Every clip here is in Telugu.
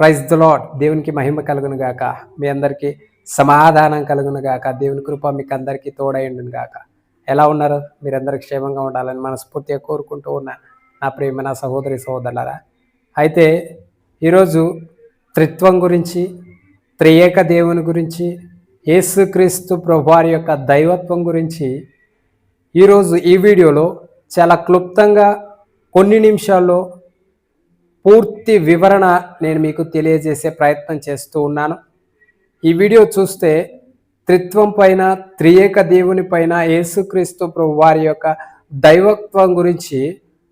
ప్రైజ్ ద లాడ్ దేవునికి మహిమ కలుగును గాక. మీ అందరికీ సమాధానం కలుగును గాక. దేవుని కృప మీకు అందరికీ తోడైండును గాక. ఎలా ఉన్నారు? మీరందరూ క్షేమంగా ఉండాలని మనస్ఫూర్తిగా కోరుకుంటూ ఉన్నాను. నా ప్రేమ నా సహోదరి సహోదరులరా. అయితే ఈరోజు త్రిత్వం గురించి త్రియేక దేవుని గురించి యేసుక్రీస్తు ప్రభువారి యొక్క దైవత్వం గురించి ఈరోజు ఈ వీడియోలో చాలా క్లుప్తంగా కొన్ని నిమిషాల్లో పూర్తి వివరణ నేను మీకు తెలియజేసే ప్రయత్నం చేస్తూ ఉన్నాను. ఈ వీడియో చూస్తే త్రిత్వం పైన త్రియేక దేవుని పైన యేసుక్రీస్తు ప్రభు వారి యొక్క దైవత్వం గురించి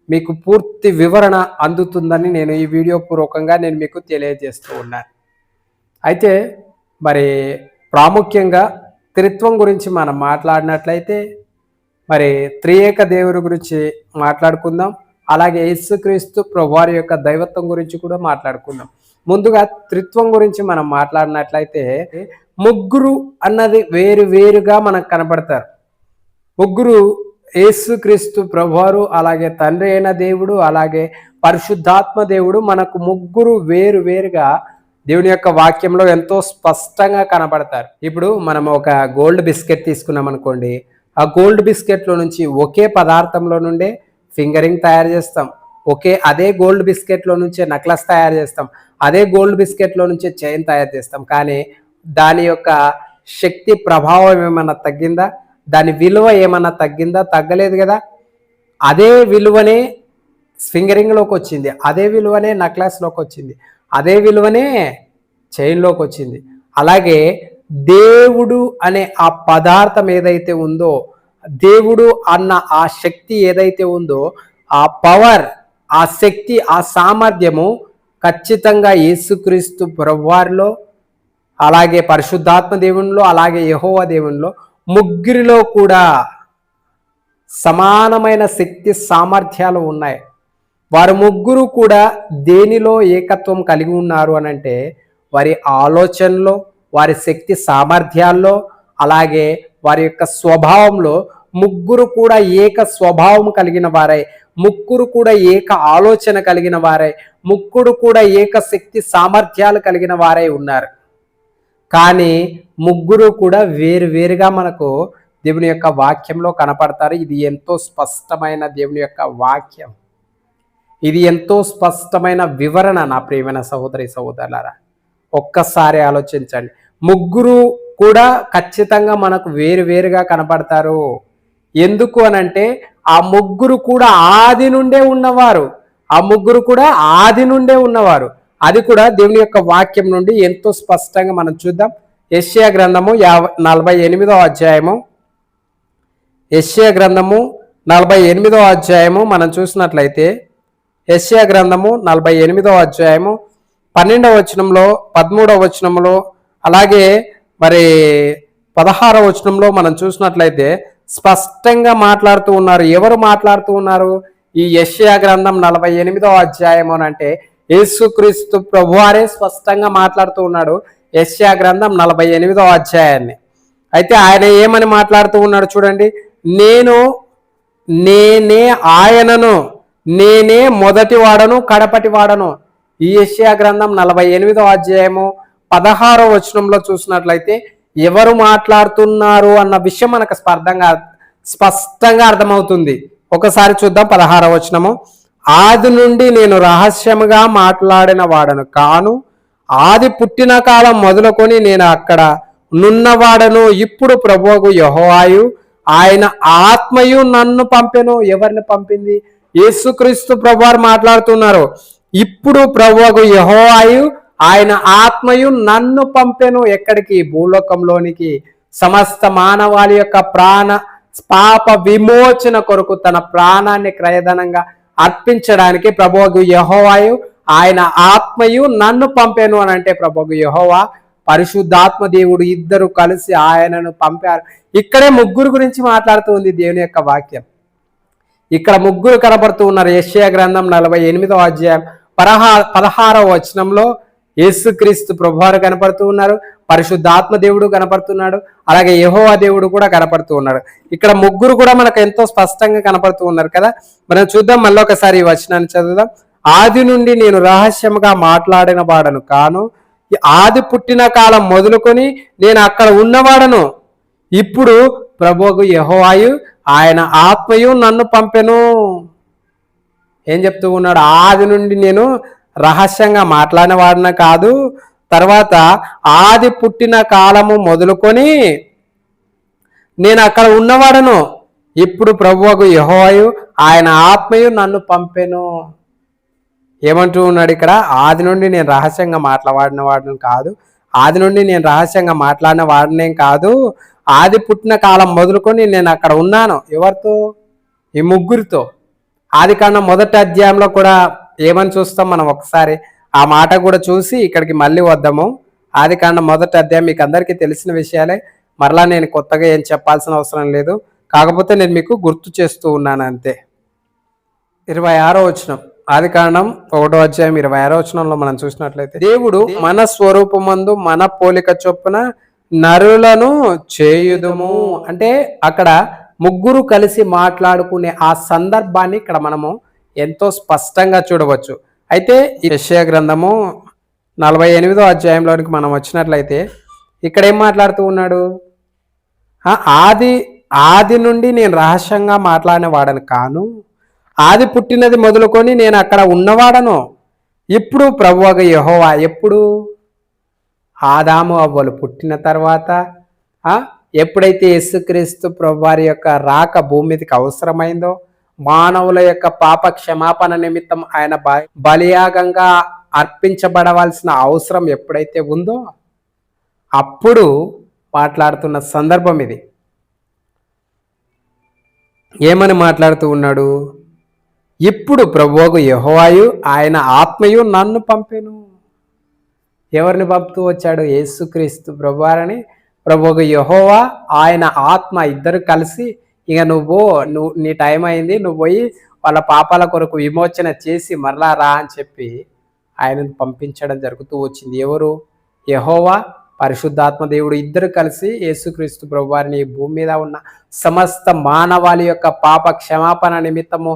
మీకు పూర్తి వివరణ అందుతుందని నేను ఈ వీడియో పూర్వకంగా నేను మీకు తెలియజేస్తూ ఉన్నాను అయితే మరి ప్రాముఖ్యంగా త్రిత్వం గురించి మనం మాట్లాడినట్లయితే మరి త్రియేక దేవుని గురించి మాట్లాడుకుందాం. అలాగే యేసుక్రీస్తు ప్రభువారి యొక్క దైవత్వం గురించి కూడా మాట్లాడుకుందాం ముందుగా త్రిత్వం గురించి మనం మాట్లాడినట్లయితే ముగ్గురు అన్నది వేరు వేరుగా మనకు కనపడతారు ముగ్గురు యేసుక్రీస్తు ప్రభువారు అలాగే తండ్రి అయిన దేవుడు అలాగే పరిశుద్ధాత్మ దేవుడు మనకు ముగ్గురు వేరు వేరుగా దేవుని యొక్క వాక్యంలో ఎంతో స్పష్టంగా కనబడతారు. ఇప్పుడు మనం ఒక గోల్డ్ బిస్కెట్ తీసుకున్నాం అనుకోండి ఆ గోల్డ్ బిస్కెట్లో నుంచి ఒకే పదార్థంలో నుండే ఫింగరింగ్ తయారు చేస్తాం. ఓకే అదే గోల్డ్ బిస్కెట్లో నుంచే నక్లెస్ తయారు చేస్తాం. అదే గోల్డ్ బిస్కెట్లో నుంచే చైన్ తయారు చేస్తాం. కానీ దాని యొక్క శక్తి ప్రభావం ఏమన్నా తగ్గిందా? దాని విలువ ఏమన్నా తగ్గిందా? తగ్గలేదు కదా? అదే విలువనే ఫింగరింగ్లోకి వచ్చింది. అదే విలువనే నక్లెస్లోకి వచ్చింది. అదే విలువనే చైన్లోకి వచ్చింది. అలాగే దేవుడు అనే ఆ పదార్థం ఏదైతే ఉందో దేవుడు అన్న ఆ శక్తి ఏదైతే ఉందో ఆ పవర్ ఆ శక్తి ఆ సామర్థ్యము ఖచ్చితంగా యేసుక్రీస్తు ప్రభువారిలో అలాగే పరిశుద్ధాత్మ దేవునిలో అలాగే యహోవ దేవునిలో ముగ్గురిలో కూడా సమానమైన శక్తి సామర్థ్యాలు ఉన్నాయి. వారు ముగ్గురు కూడా దేనిలో ఏకత్వం కలిగి ఉన్నారు అని అంటే వారి ఆలోచనలో వారి శక్తి సామర్థ్యాల్లో అలాగే వారి యొక్క స్వభావంలో ముగ్గురు కూడా ఏక స్వభావం కలిగిన వారై ముగ్గురు కూడా ఏక ఆలోచన కలిగిన వారై ముగ్గురు కూడా ఏక శక్తి సామర్థ్యాలు కలిగిన వారై ఉన్నారు. కానీ ముగ్గురు కూడా వేరు వేరుగా మనకు దేవుని యొక్క వాక్యంలో కనపడతారు. ఇది ఎంతో స్పష్టమైన దేవుని యొక్క వాక్యం. ఇది ఎంతో స్పష్టమైన వివరణ నా ప్రియమైన సహోదరి సహోదరులారా. ఒక్కసారి ఆలోచించండి. ముగ్గురు కూడా ఖచ్చితంగా మనకు వేరు వేరుగా కనపడతారు. ఎందుకు అనంటే ఆ ముగ్గురు కూడా ఆది నుండే ఉన్నవారు. ఆ ముగ్గురు కూడా ఆది నుండే ఉన్నవారు. అది కూడా దేవుని యొక్క వాక్యం నుండి ఎంతో స్పష్టంగా మనం చూద్దాం. యెషయా గ్రంథము యాభై నలభై ఎనిమిదో అధ్యాయము. యెషయా గ్రంథము నలభై ఎనిమిదో అధ్యాయము మనం చూసినట్లయితే యెషయా గ్రంథము నలభై ఎనిమిదో అధ్యాయము పన్నెండవ వచనంలో పదమూడవ వచనంలో అలాగే మరి పదహార వచనంలో మనం చూసినట్లయితే స్పష్టంగా మాట్లాడుతూ ఉన్నారు. ఎవరు మాట్లాడుతూ ఉన్నారు? ఈ యష్యా గ్రంథం నలభై ఎనిమిదో అధ్యాయం అని అంటే యేసుక్రీస్తు ప్రభువారే స్పష్టంగా మాట్లాడుతూ ఉన్నాడు. యష్యా గ్రంథం నలభై ఎనిమిదో అధ్యాయాన్ని. అయితే ఆయన ఏమని మాట్లాడుతూ ఉన్నాడు చూడండి. నేను నేనే ఆయనను నేనే మొదటి వాడను కడపటి వాడను ఈ యష్యా గ్రంథం నలభై ఎనిమిదో అధ్యాయము పదహారో వచనంలో చూసినట్లయితే ఎవరు మాట్లాడుతున్నారు అన్న విషయం మనకు స్పర్ధంగా స్పష్టంగా అర్థమవుతుంది. ఒకసారి చూద్దాం పదహారో వచనము. ఆది నుండి నేను రహస్యముగా మాట్లాడిన వాడను కాను ఆది పుట్టిన కాలం మొదలుకొని నేను అక్కడ నున్నవాడను. ఇప్పుడు ప్రభువుకు యహోవాయు ఆయన ఆత్మయు నన్ను పంపెను. ఎవరిని పంపింది? యేసుక్రీస్తు ప్రభువారు మాట్లాడుతున్నారు. ఇప్పుడు ప్రభువుకు యహోవాయు ఆయన ఆత్మయు నన్ను పంపెను ఎక్కడికి? భూలోకంలోనికి. సమస్త మానవాళి యొక్క ప్రాణ పాప విమోచన కొరకు తన ప్రాణాన్ని క్రయధనంగా అర్పించడానికి ప్రభోగు యహోవాయు ఆయన ఆత్మయు నన్ను పంపాను అని అంటే ప్రభువుకు యహోవా పరిశుద్ధాత్మ దేవుడు ఇద్దరు కలిసి ఆయనను పంపారు. ఇక్కడే ముగ్గురు గురించి మాట్లాడుతూ ఉంది దేవుని యొక్క వాక్యం. ఇక్కడ ముగ్గురు కనబడుతూ ఉన్నారు. యశ్యా గ్రంథం నలభై ఎనిమిదో అధ్యాయం పదహా పదహారవ వచనంలో యేసుక్రీస్తు ప్రభువారు కనపడుతూ ఉన్నారు. పరిశుద్ధాత్మ దేవుడు కనపడుతున్నాడు. అలాగే యహోవా దేవుడు కూడా కనపడుతూ ఉన్నాడు. ఇక్కడ ముగ్గురు కూడా మనకు ఎంతో స్పష్టంగా కనపడుతూ ఉన్నారు కదా. మనం చూద్దాం మళ్ళీ ఒకసారి ఈ వచనాన్ని చదువుదాం. ఆది నుండి నేను రహస్యముగా మాట్లాడిన వాడను కాను ఆది పుట్టిన కాలం మొదలుకొని నేను అక్కడ ఉన్నవాడను. ఇప్పుడు ప్రభువుకు యహోవాయు ఆయన ఆత్మయు నన్ను పంపెను. ఏం చెప్తూ ఉన్నాడు? ఆది నుండి నేను రహస్యంగా మాట్లాడిన వాడిన కాదు తర్వాత ఆది పుట్టిన కాలము మొదలుకొని నేను అక్కడ ఉన్నవాడను. ఇప్పుడు ప్రభువకు యహోయు ఆయన ఆత్మయు నన్ను పంపెను. ఏమంటూ ఉన్నాడు ఇక్కడ? ఆది నుండి నేను రహస్యంగా మాట్లాడిన వాడిని కాదు. ఆది నుండి నేను రహస్యంగా మాట్లాడిన వాడినేం కాదు. ఆది పుట్టిన కాలం మొదలుకొని నేను అక్కడ ఉన్నాను. ఎవరితో? ఈ ముగ్గురితో. ఆది కాండం మొదటి అధ్యాయంలో కూడా ఏమని చూస్తాం మనం ఒకసారి? ఆ మాట కూడా చూసి ఇక్కడికి మళ్ళీ వద్దాము. ఆది కాండ మొదటి అధ్యాయం మీకు అందరికీ తెలిసిన విషయాలే. మరలా నేను కొత్తగా ఏం చెప్పాల్సిన అవసరం లేదు. కాకపోతే నేను మీకు గుర్తు చేస్తూ ఉన్నాను అంతే. ఇరవై ఆరో వచనం. ఆది కారణం ఒకటో అధ్యాయం ఇరవై ఆరో వచనంలో మనం చూసినట్లయితే దేవుడు మన స్వరూపమందు మన పోలిక చొప్పున నరులను చేయుదుము. అంటే అక్కడ ముగ్గురు కలిసి మాట్లాడుకునే ఆ సందర్భాన్ని ఇక్కడ మనము ఎంతో స్పష్టంగా చూడవచ్చు. అయితే ఈ యెషయా గ్రంథము నలభై ఎనిమిదో అధ్యాయంలోనికి మనం వచ్చినట్లయితే ఇక్కడ ఏం మాట్లాడుతూ ఉన్నాడు? ఆది ఆది నుండి నేను రహస్యంగా మాట్లాడిన వాడను కాను ఆది పుట్టినది మొదలుకొని నేను అక్కడ ఉన్నవాడను. ఇప్పుడు ప్రభువగ యహోవా ఎప్పుడు? ఆదాము అవ్వలు పుట్టిన తర్వాత ఎప్పుడైతే యేసుక్రీస్తు ప్రభువారి యొక్క రాక భూమిదికి అవసరమైందో మానవుల యొక్క పాప క్షమాపణ నిమిత్తం ఆయన బలియాగంగా అర్పించబడవలసిన అవసరం ఎప్పుడైతే ఉందో అప్పుడు మాట్లాడుతున్న సందర్భం ఇది. ఏమని మాట్లాడుతూ ఉన్నాడు? ఇప్పుడు ప్రభువుకు యహోవాయు ఆయన ఆత్మయు నన్ను పంపెను. ఎవరిని పంపుతూ వచ్చాడు? యేసుక్రీస్తు ప్రభువారని. ప్రభువుకు యహోవా ఆయన ఆత్మ ఇద్దరు కలిసి ఇక నువ్వు నువ్వు నీ టైం అయింది నువ్వు పోయి వాళ్ళ పాపాల కొరకు విమోచన చేసి మరలా రా అని చెప్పి ఆయనను పంపించడం జరుగుతూ వచ్చింది. ఎవరు? యహోవా పరిశుద్ధాత్మ దేవుడు. ఇద్దరు కలిసి యేసుక్రీస్తు ప్రభువారిని భూమి మీద ఉన్న సమస్త మానవాళి యొక్క పాప క్షమాపణ నిమిత్తము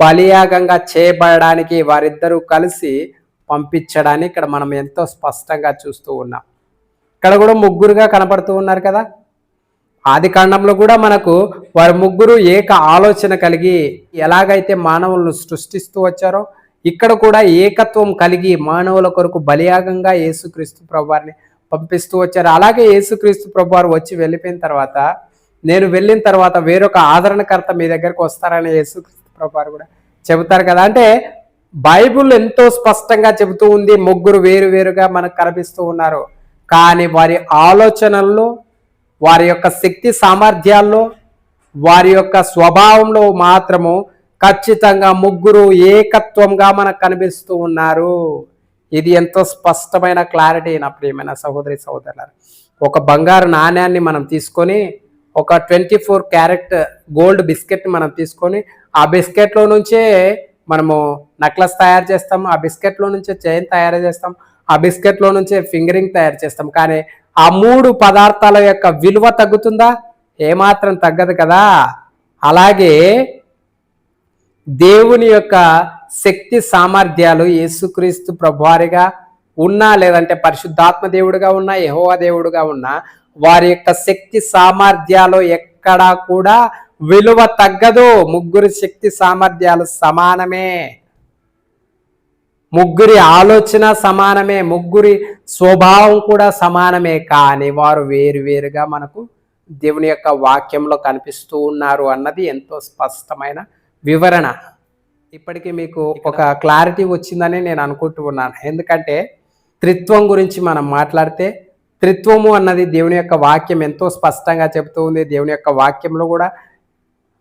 బలియాగంగా చేయబడడానికి వారిద్దరూ కలిసి పంపించడాన్ని ఇక్కడ మనం ఎంతో స్పష్టంగా చూస్తూ ఉన్నాం. ఇక్కడ కూడా ముగ్గురుగా కనపడుతూ ఉన్నారు కదా? ఆది కాండంలో కూడా మనకు వారి ముగ్గురు ఏక ఆలోచన కలిగి ఎలాగైతే మానవులను సృష్టిస్తూ వచ్చారో ఇక్కడ కూడా ఏకత్వం కలిగి మానవుల కొరకు బలియాగంగా యేసుక్రీస్తు ప్రభువారిని పంపిస్తూ వచ్చారు. అలాగే యేసుక్రీస్తు ప్రభువారు వచ్చి వెళ్ళిపోయిన తర్వాత నేను వెళ్ళిన తర్వాత వేరొక ఆదరణకర్త మీ దగ్గరకు వస్తారని యేసుక్రీస్తు ప్రభువారు కూడా చెబుతారు కదా. అంటే బైబుల్ ఎంతో స్పష్టంగా చెబుతూ ఉంది ముగ్గురు వేరు వేరుగా మనకు కనిపిస్తూ ఉన్నారు. కానీ వారి ఆలోచనల్లో వారి యొక్క శక్తి సామర్థ్యాల్లో వారి యొక్క స్వభావంలో మాత్రము ఖచ్చితంగా ముగ్గురు ఏకత్వంగా మనకు కనిపిస్తూ ఉన్నారు. ఇది ఎంతో స్పష్టమైన క్లారిటీ నా ప్రియమైన సహోదరి సహోదరులారు. ఒక బంగారు నాణ్యాన్ని మనం తీసుకొని ఒక ట్వంటీ ఫోర్ క్యారెట్ గోల్డ్ బిస్కెట్ని మనం తీసుకొని ఆ బిస్కెట్లో నుంచే మనము నెక్లెస్ తయారు చేస్తాం ఆ బిస్కెట్లో నుంచే చైన్ తయారు చేస్తాం ఆ బిస్కెట్లో నుంచే ఫింగరింగ్ తయారు చేస్తాం. కానీ ఆ మూడు పదార్థాల యొక్క విలువ తగ్గుతుందా? ఏమాత్రం తగ్గదు కదా. అలాగే దేవుని యొక్క శక్తి సామర్థ్యాలు యేసుక్రీస్తు ప్రభువారిగా ఉన్నా లేదంటే పరిశుద్ధాత్మ దేవుడుగా ఉన్నా యహోవా దేవుడుగా ఉన్నా వారి యొక్క శక్తి సామర్థ్యాలు ఎక్కడా కూడా విలువ తగ్గదు. ముగ్గురు శక్తి సామర్థ్యాలు సమానమే. ముగ్గురి ఆలోచన సమానమే ముగ్గురి స్వభావం కూడా సమానమే కానీ వారు వేరు వేరుగా మనకు దేవుని యొక్క వాక్యంలో కనిపిస్తూ ఉన్నారు అన్నది ఎంతో స్పష్టమైన వివరణ. ఇప్పటికీ మీకు ఒక క్లారిటీ వచ్చిందని నేను అనుకుంటూ ఉన్నాను. ఎందుకంటే త్రిత్వం గురించి మనం మాట్లాడితే త్రిత్వము అన్నది దేవుని యొక్క వాక్యం ఎంతో స్పష్టంగా చెబుతూ ఉంది. దేవుని యొక్క వాక్యంలో కూడా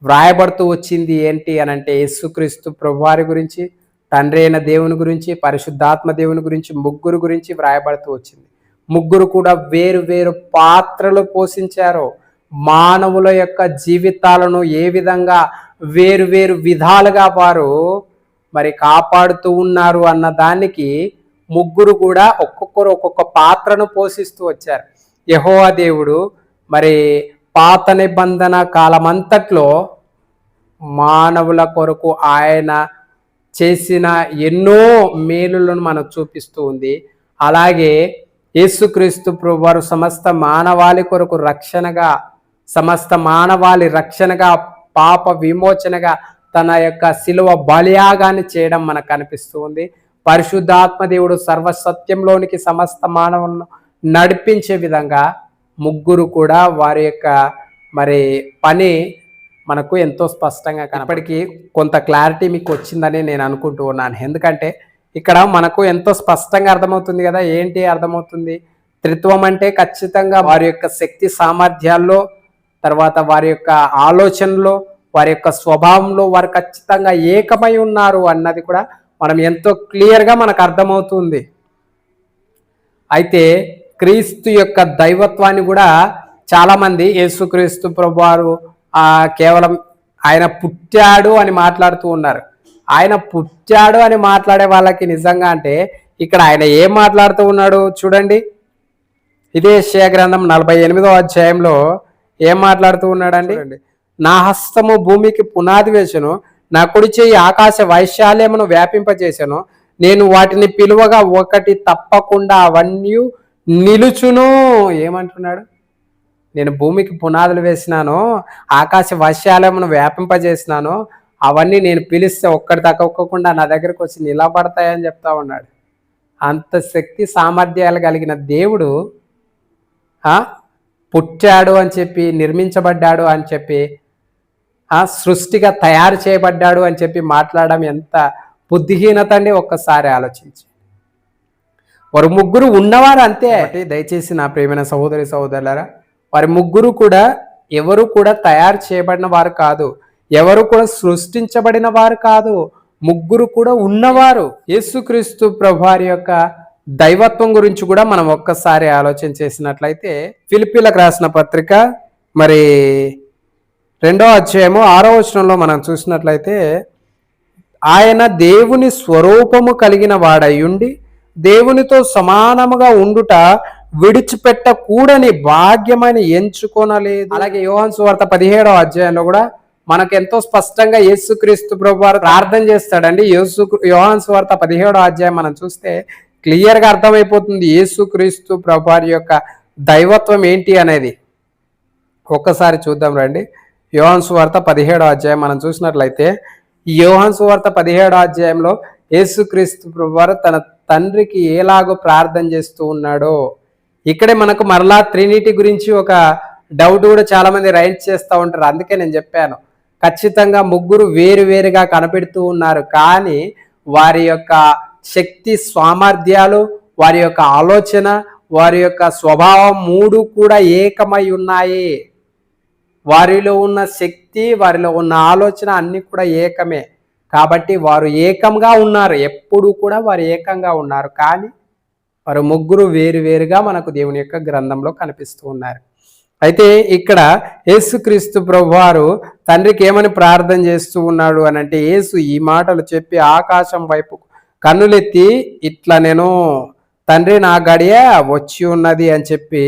వ్రాయబడుతూ వచ్చింది ఏంటి అని అంటే యేసుక్రీస్తు ప్రభువారి గురించి తండ్రి అయిన దేవుని గురించి పరిశుద్ధాత్మ దేవుని గురించి ముగ్గురు గురించి వ్రాయబడుతూ వచ్చింది. ముగ్గురు కూడా వేరు వేరు పాత్రలు పోషించారు. మానవుల యొక్క జీవితాలను ఏ విధంగా వేరు వేరు విధాలుగా వారు మరి కాపాడుతూ ఉన్నారు అన్న దానికి ముగ్గురు కూడా ఒక్కొక్కరు ఒక్కొక్క పాత్రను పోషిస్తూ వచ్చారు. యహోవా దేవుడు మరి పాత నిబంధన కాలమంతట్లో మానవుల కొరకు ఆయన చేసిన ఎన్నో మేలులను మనకు చూపిస్తూ ఉంది. అలాగే యేసుక్రీస్తు ప్రభువారు సమస్త మానవాళి కొరకు రక్షణగా సమస్త మానవాళి రక్షణగా పాప విమోచనగా తన యొక్క శిలువ బలియాగాన్ని చేయడం మనకు కనిపిస్తూ ఉంది. పరిశుద్ధాత్మ దేవుడు సర్వసత్యంలోనికి సమస్త మానవులను నడిపించే విధంగా ముగ్గురు కూడా వారి యొక్క మరి పని మనకు ఎంతో స్పష్టంగా కనపడికి కొంత క్లారిటీ మీకు వచ్చిందని నేను అనుకుంటూ ఉన్నాను. ఎందుకంటే ఇక్కడ మనకు ఎంతో స్పష్టంగా అర్థమవుతుంది కదా ఏంటి అర్థమవుతుంది? త్రిత్వం అంటే ఖచ్చితంగా వారి యొక్క శక్తి సామర్థ్యాల్లో తర్వాత వారి యొక్క ఆలోచనలో వారి యొక్క స్వభావంలో వారు ఖచ్చితంగా ఏకమై ఉన్నారు అన్నది కూడా మనం ఎంతో క్లియర్గా మనకు అర్థమవుతుంది. అయితే క్రీస్తు యొక్క దైవత్వాన్ని కూడా చాలామంది యేసుక్రీస్తు ప్రభువారు కేవలం ఆయన పుట్టాడు అని మాట్లాడుతూ ఉన్నారు. ఆయన పుట్టాడు అని మాట్లాడే వాళ్ళకి నిజంగా అంటే ఇక్కడ ఆయన ఏం మాట్లాడుతూ ఉన్నాడు చూడండి. ఇదే యెషయా గ్రంథం నలభై ఎనిమిదో అధ్యాయంలో ఏం మాట్లాడుతూ ఉన్నాడండి? నా హస్తము భూమికి పునాది వేసను నా కుడి చేయి ఆకాశ వైశాల్యమును వ్యాపింపజేశాను నేను వాటిని పిలువగా ఒకటి తప్పకుండా అవన్నీ నిలుచును. ఏమంటున్నాడు? నేను భూమికి పునాదులు వేసినాను ఆకాశ వైశాల్యమును వ్యాపింపజేసినాను అవన్నీ నేను పిలిస్తే ఒక్కటి తగ్గకుండా నా దగ్గరకు వచ్చి నిలబడతాయని చెప్తా ఉన్నాడు. అంత శక్తి సామర్థ్యాలు కలిగిన దేవుడు పుట్టాడు అని చెప్పి నిర్మించబడ్డాడు అని చెప్పి సృష్టిగా తయారు చేయబడ్డాడు అని చెప్పి మాట్లాడడం ఎంత బుద్ధిహీనత అండి ఒక్కసారి ఆలోచించి. వారు ముగ్గురు ఉన్నవారు అంతే. దయచేసి నా ప్రేమైన సహోదరి సహోదరులరా వారి ముగ్గురు కూడా ఎవరు కూడా తయారు చేయబడిన వారు కాదు. ఎవరు కూడా సృష్టించబడిన వారు కాదు. ముగ్గురు కూడా ఉన్నవారు. యేసుక్రీస్తు ప్రభువారి యొక్క దైవత్వం గురించి కూడా మనం ఒక్కసారి ఆలోచన చేసినట్లయితే ఫిలిపీలకు రాసిన పత్రిక మరి రెండో అధ్యాయము ఆరో వచనంలో మనం చూసినట్లయితే ఆయన దేవుని స్వరూపము కలిగిన వాడయ్యుండి దేవునితో సమానముగా ఉండుట విడిచిపెట్టకూడని భాగ్యమని ఎంచుకోనలేదు. అలాగే యోహన్ సువార్త పదిహేడవ అధ్యాయంలో కూడా మనకు ఎంతో స్పష్టంగా యేసుక్రీస్తు ప్రభు వారు ప్రార్థన చేస్తాడండి. యేసు యోహాన్ సువార్త పదిహేడో అధ్యాయం మనం చూస్తే క్లియర్గా అర్థమైపోతుంది యేసుక్రీస్తు ప్రభు వారి యొక్క దైవత్వం ఏంటి అనేది. ఒక్కసారి చూద్దాం రండి. యోహాన్ సువార్త పదిహేడో అధ్యాయం మనం చూసినట్లయితే ఈ యోహాన్ సువార్త పదిహేడో అధ్యాయంలో యేసుక్రీస్తు ప్రభువారు తన తండ్రికి ఎలాగో ప్రార్థన చేస్తూ ఉన్నాడో ఇక్కడే మనకు మరలా ట్రినిటీ గురించి ఒక డౌట్ కూడా చాలామంది రైజ్ చేస్తూ ఉంటారు. అందుకే నేను చెప్పాను. ఖచ్చితంగా ముగ్గురు వేరు వేరుగా కనపెడుతూ ఉన్నారు. కానీ వారి యొక్క శక్తి సామర్థ్యాలు వారి యొక్క ఆలోచన వారి యొక్క స్వభావం మూడు కూడా ఏకమై ఉన్నాయి. వారిలో ఉన్న శక్తి వారిలో ఉన్న ఆలోచన అన్ని కూడా ఏకమే. కాబట్టి వారు ఏకంగా ఉన్నారు. ఎప్పుడు కూడా వారు ఏకంగా ఉన్నారు. కానీ వారు ముగ్గురు వేరు వేరుగా మనకు దేవుని యొక్క గ్రంథంలో కనిపిస్తూ ఉన్నారు. అయితే ఇక్కడ యేసుక్రీస్తు ప్రభువారు తండ్రికి ఏమని ప్రార్థన చేస్తూ ఉన్నాడు అని అంటే యేసు ఈ మాటలు చెప్పి ఆకాశం వైపు కన్నులెత్తి ఇట్లా నేను తండ్రి నా గడియ వచ్చి ఉన్నది అని చెప్పి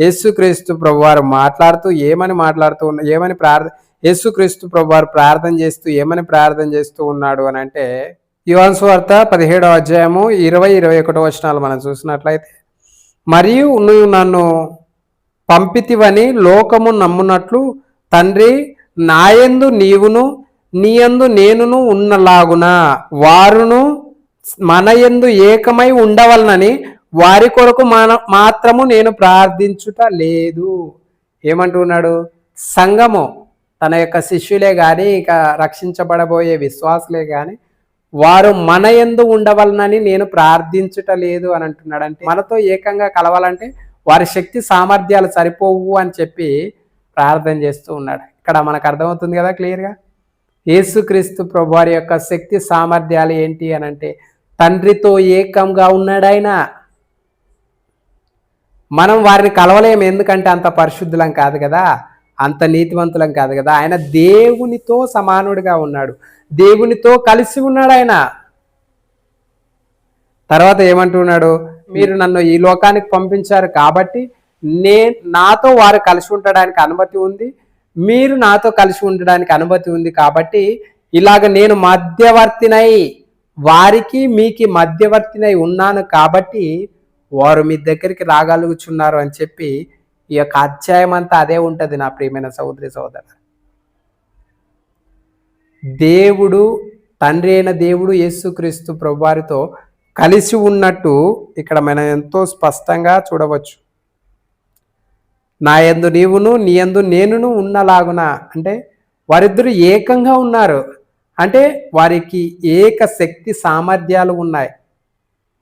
యేసుక్రీస్తు ప్రభువారు మాట్లాడుతూ ఏమని మాట్లాడుతూ ఉన్న ఏమని ప్రార్థన యేసుక్రీస్తు ప్రభువారు ప్రార్థన చేస్తూ ఏమని ప్రార్థన చేస్తూ ఉన్నాడు అని అంటే యువన్ స్వార్త పదిహేడవ అధ్యాయము ఇరవై ఇరవై ఒకటో వచనాలు మనం చూసినట్లయితే మరియు నువ్వు నన్ను పంపితివని లోకము నమ్మునట్లు తండ్రి నాయందు నీవును నీయందు నేనును ఉన్నలాగున వారును మనయందు ఏకమై ఉండవలనని వారి కొరకు మన మాత్రము నేను ప్రార్థించుట లేదు. ఏమంటున్నాడు? సంఘము తన యొక్క శిష్యులే కానీ ఇక రక్షించబడబోయే విశ్వాసులే కానీ వారు మన ఎందు ఉండవలనని నేను ప్రార్థించుట లేదు అని అంటున్నాడు అంటే మనతో ఏకంగా కలవాలంటే వారి శక్తి సామర్థ్యాలు సరిపోవు అని చెప్పి ప్రార్థన చేస్తూ ఉన్నాడు. ఇక్కడ మనకు అర్థమవుతుంది కదా క్లియర్గా? యేసుక్రీస్తు ప్రభు వారి యొక్క శక్తి సామర్థ్యాలు ఏంటి అని అంటే తండ్రితో ఏకంగా ఉన్నాడు ఆయన మనం వారిని కలవలేము ఎందుకంటే అంత పరిశుద్ధులం కాదు కదా? అంత నీతివంతులం కాదు కదా. ఆయన దేవునితో సమానుడిగా ఉన్నాడు. దేవునితో కలిసి ఉన్నాడు ఆయన. తర్వాత ఏమంటున్నాడు? మీరు నన్ను ఈ లోకానికి పంపించారు కాబట్టి నే నాతో వారు కలిసి ఉండడానికి అనుమతి ఉంది. మీరు నాతో కలిసి ఉండడానికి అనుమతి ఉంది కాబట్టి ఇలాగ నేను మధ్యవర్తినై వారికి మీకు మధ్యవర్తినై ఉన్నాను కాబట్టి వారు మీ దగ్గరికి రాగలుగుచున్నారు అని చెప్పి ఈ యొక్క అధ్యాయం అంతా అదే ఉంటుంది నా ప్రియమైన సహోదరి సోదర దేవుడు తండ్రి అయిన దేవుడు యేసుక్రీస్తు ప్రభువారితో కలిసి ఉన్నట్టు ఇక్కడ మనం ఎంతో స్పష్టంగా చూడవచ్చు. నా యందు నీవును నీ యందు నేనును ఉన్నలాగున అంటే వారిద్దరు ఏకంగా ఉన్నారు. అంటే వారికి ఏక శక్తి సామర్థ్యాలు ఉన్నాయి.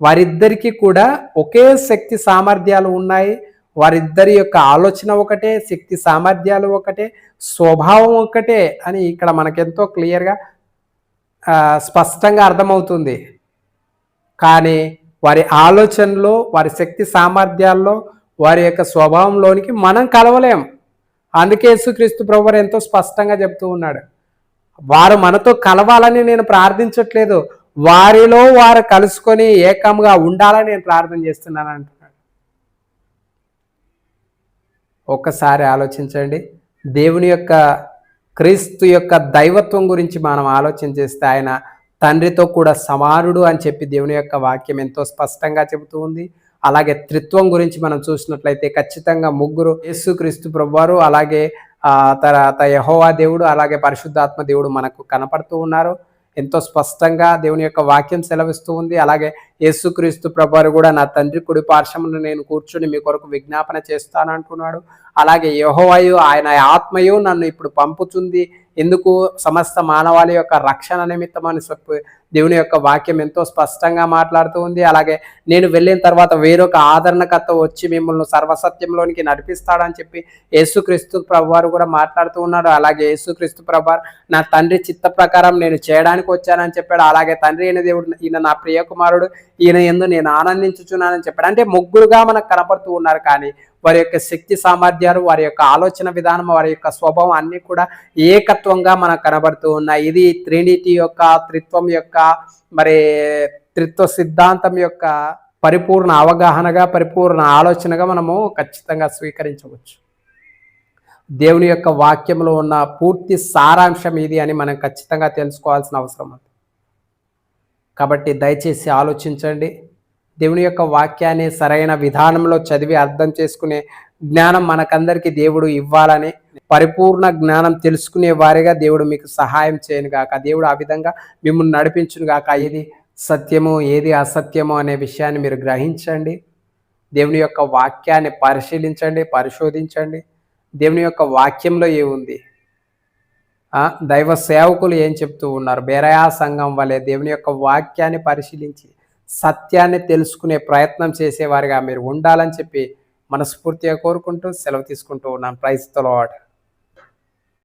వారిద్దరికీ కూడా ఒకే శక్తి సామర్థ్యాలు ఉన్నాయి. వారిద్దరి యొక్క ఆలోచన ఒకటే శక్తి సామర్థ్యాలు ఒకటే స్వభావం ఒకటే అని ఇక్కడ మనకెంతో క్లియర్గా స్పష్టంగా అర్థమవుతుంది. కానీ వారి ఆలోచనలో వారి శక్తి సామర్థ్యాల్లో వారి యొక్క స్వభావంలోనికి మనం కలవలేం. అందుకే యేసుక్రీస్తు ప్రభువారు ఎంతో స్పష్టంగా చెప్తూ ఉన్నాడు. వారు మనతో కలవాలని నేను ప్రార్థించట్లేదు. వారిలో వారు కలుసుకొని ఏకంగా ఉండాలని నేను ప్రార్థన చేస్తున్నాను అంటున్నాడు ఒక్కసారి ఆలోచించండి. దేవుని యొక్క క్రీస్తు యొక్క దైవత్వం గురించి మనం ఆలోచన చేస్తే ఆయన తండ్రితో కూడా సమానుడు అని చెప్పి దేవుని యొక్క వాక్యం ఎంతో స్పష్టంగా చెబుతూ ఉంది. అలాగే త్రిత్వం గురించి మనం చూసినట్లయితే ఖచ్చితంగా ముగ్గురు యేసుక్రీస్తు ప్రభువారు అలాగే తర్వాత యహోవా దేవుడు అలాగే పరిశుద్ధాత్మ దేవుడు మనకు కనపడుతూ ఉన్నారు. ఎంతో స్పష్టంగా దేవుని యొక్క వాక్యం సెలవిస్తూ ఉంది. అలాగే యేసుక్రీస్తు ప్రభారు కూడా నా తండ్రి కుడి పార్శ్వమును నేను కూర్చుని మీ కొరకు విజ్ఞాపన చేస్తానంటున్నాడు. అలాగే యహోవాయు ఆయన ఆత్మయు నన్ను ఇప్పుడు పంపుతుంది. ఎందుకు? సమస్త మానవాళి యొక్క రక్షణ నిమిత్తం అని చెప్పి దేవుని యొక్క వాక్యం ఎంతో స్పష్టంగా మాట్లాడుతూ ఉంది. అలాగే నేను వెళ్ళిన తర్వాత వేరొక ఆదరణకర్త వచ్చి మిమ్మల్ని సర్వసత్యంలోనికి నడిపిస్తాడని చెప్పి యేసుక్రీస్తు ప్రభువారు కూడా మాట్లాడుతూ ఉన్నాడు. అలాగే యేసుక్రీస్తు ప్రభువారు నా తండ్రి చిత్త ప్రకారం నేను చేయడానికి వచ్చానని చెప్పాడు. అలాగే తండ్రి అయిన దేవుడు ఈయన నా ప్రియకుమారుడు ఈయన ఎందు నేను ఆనందించుచున్నానని చెప్పాడు. అంటే ముగ్గురుగా మనకు కనపడుతూ ఉన్నారు కానీ వారి యొక్క శక్తి సామర్థ్యాలు వారి యొక్క ఆలోచన విధానం వారి యొక్క స్వభావం అన్నీ కూడా ఏకత్వంగా మనకు కనబడుతూ ఉన్నాయి. ఇది త్రినిటీ యొక్క త్రిత్వం యొక్క మరి త్రిత్వ సిద్ధాంతం యొక్క పరిపూర్ణ అవగాహనగా పరిపూర్ణ ఆలోచనగా మనము ఖచ్చితంగా స్వీకరించవచ్చు. దేవుని యొక్క వాక్యంలో ఉన్న పూర్తి సారాంశం ఇది అని మనం ఖచ్చితంగా తెలుసుకోవాల్సిన అవసరం ఉంది. కాబట్టి దయచేసి ఆలోచించండి. దేవుని యొక్క వాక్యాన్ని సరైన విధానంలో చదివి అర్థం చేసుకునే జ్ఞానం మనకందరికీ దేవుడు ఇవ్వాలని పరిపూర్ణ జ్ఞానం తెలుసుకునే వారిగా దేవుడు మీకు సహాయం చేయను గాక. దేవుడు ఆ విధంగా మిమ్మల్ని నడిపించును గాక. ఏది సత్యము ఏది అసత్యము అనే విషయాన్ని మీరు గ్రహించండి. దేవుని యొక్క వాక్యాన్ని పరిశీలించండి పరిశోధించండి. దేవుని యొక్క వాక్యంలో ఏముంది? దైవ సేవకులు ఏం చెప్తూ ఉన్నారు? బేరయా సంఘం వలె దేవుని యొక్క వాక్యాన్ని పరిశీలించి సత్యాన్ని తెలుసుకునే ప్రయత్నం చేసేవారిగా మీరు ఉండాలని చెప్పి మనస్ఫూర్తిగా కోరుకుంటూ సెలవు తీసుకుంటూ ఉన్నాను. ప్రైజ్